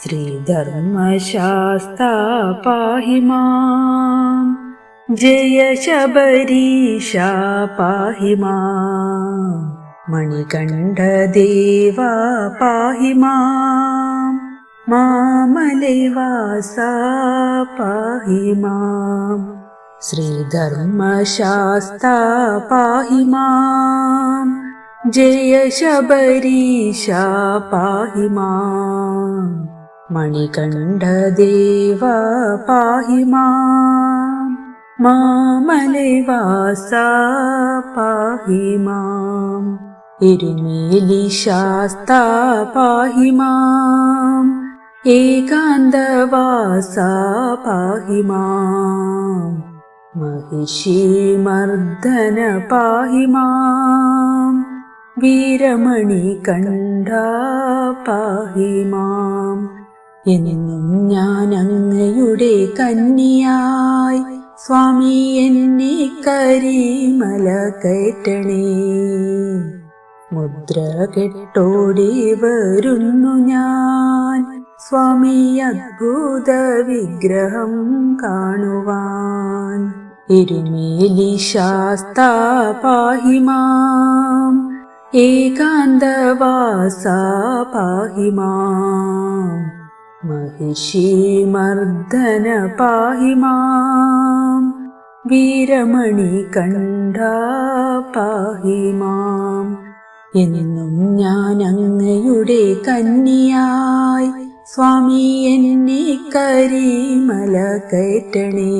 श्रीधर्मशास्ता पाहि माम्। जय शबरीशा पाहि माम्। मणिकण्ठदेवा पाहि माम्। मामलेवासा पाहि माम्। श्रीधर्मशास्ता पाहि माम्। जय शबरीशा पाहि माम्। മണികണ്ഠദേവാ പാഹി മാമലവാസാ പാഹി മാം. ഇരുമേലി ശാസ്താ പാഹി മാം. ഏകാന്തവാസാ പാഹി മാം. മഹിഷി മർദ്ദന പാഹി മാം. വീരമണി കണ്ഠ പാഹി മാം. എന്നും ഞാൻ അങ്ങയുടെ കന്യായി സ്വാമി എന്നെ കരിമല കയറ്റണേ. മുദ്ര കെട്ടോടി വരുന്നു ഞാൻ സ്വാമി അദ്ഭുത വിഗ്രഹം കാണുവാൻ. എരുമേലി ശാസ്ത ഏകാന്തവാസ പാഹി മാം महिषीमर्दन पाहि माम् വീരമണി കണ്ട പാഹി മാം എന്നും ഞാൻ അങ്ങയുടെ കന്നിയായി സ്വാമി എന്നെ കരിമല കയറ്റണേ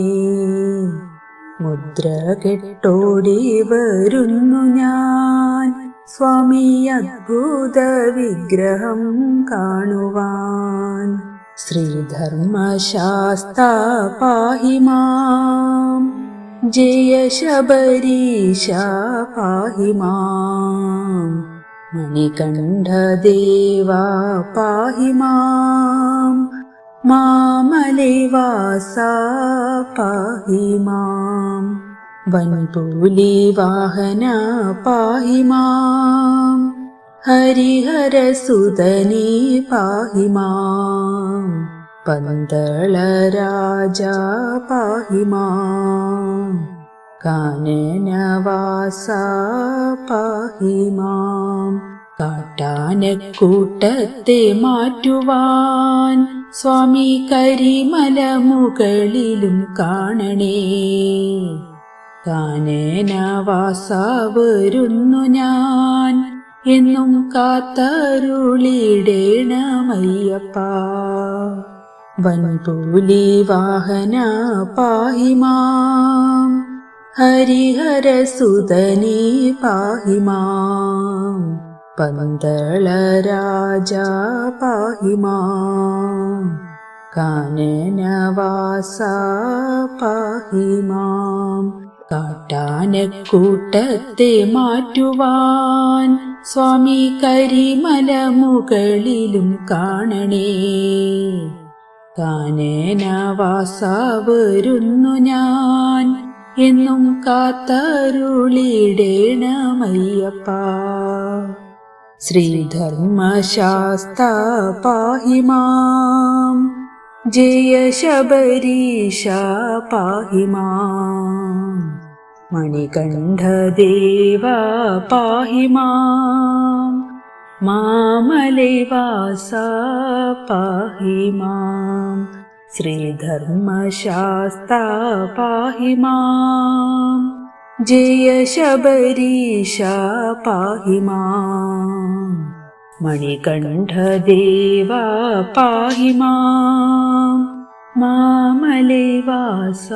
മുദ്ര കെട്ടോടി വരുന്നു ഞാൻ സ്വാമി അദ്ഭുത വിഗ്രഹം കാണുവാൻ श्रीधर्मशास्ता पाहि माम्। जय शबरीशा पाहि माम्। मणिकण्ठदेवा पाहि माम्। मामलेवासा पाहि माम्। वन्पूलिवाहना पाहि मा ഹരിഹരസുതനീ പാഹി മാം പന്തളരാജ പാഹി മാം കാനനവാസ പാഹി മാം കാട്ടാനക്കൂട്ടത്തെ മാറ്റുവാൻ സ്വാമി കരിമല മുകളിലും കാണണേ. കാനനവാസ വരുന്നു ഞാൻ. എന്നും കാത്തരുളിടേണമയ്യപ്പ. വൻപൂലി വാഹന പാഹി മാം ഹരിഹരസുതനീ പാഹി പന്തള രാജ പാഹി മാം കാനനവാസ പാഹിമാം. കാട്ടാനക്കൂട്ടത്തെ മാറ്റുവാൻ സ്വാമി കരിമല മുകളിലും കാണണേ. കാനനവാസ വരുന്നു ഞാൻ എന്നും കാത്തരുളിടേണമയ്യപ്പ. ശ്രീധർമ്മശാസ്ത പാഹിമാം ജയ ശബരീഷ പാഹി मणिकण्ठदेवा पाहि मामलेवासा पाहि मा श्रीधर्मशास्ता पाहि मा जयशबरीशा पाहि मा मणिकण्ठदेवा पाहि माम्। मामलेवास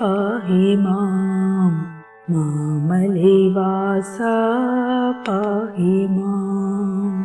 पहिमा मलेवास पाहि माम्